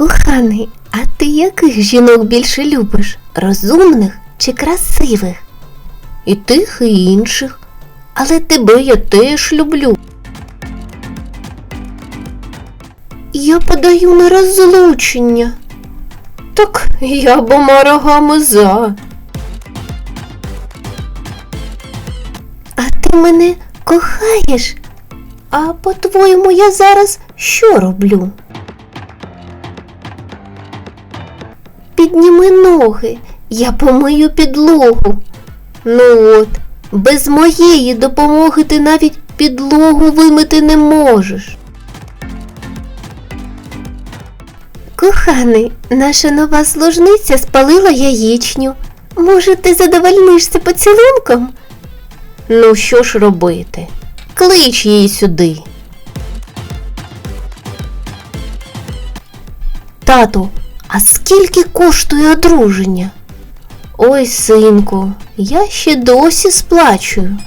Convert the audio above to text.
Коханий, а ти яких жінок більше любиш? Розумних чи красивих? І тих, і інших. Але тебе я теж люблю. Я подаю на розлучення. Так я обома рогами за. А ти мене кохаєш? А по-твоєму я зараз що роблю? Підніми ноги, я помию підлогу. Ну от, без моєї допомоги ти навіть підлогу вимити не можеш. Коханий, наша нова служниця спалила яєчню. Може, ти задовольнишся поцілунком? Ну, що ж робити? Клич її сюди. Тату, а скільки коштує одруження? Ой, синку, я ще досі сплачую.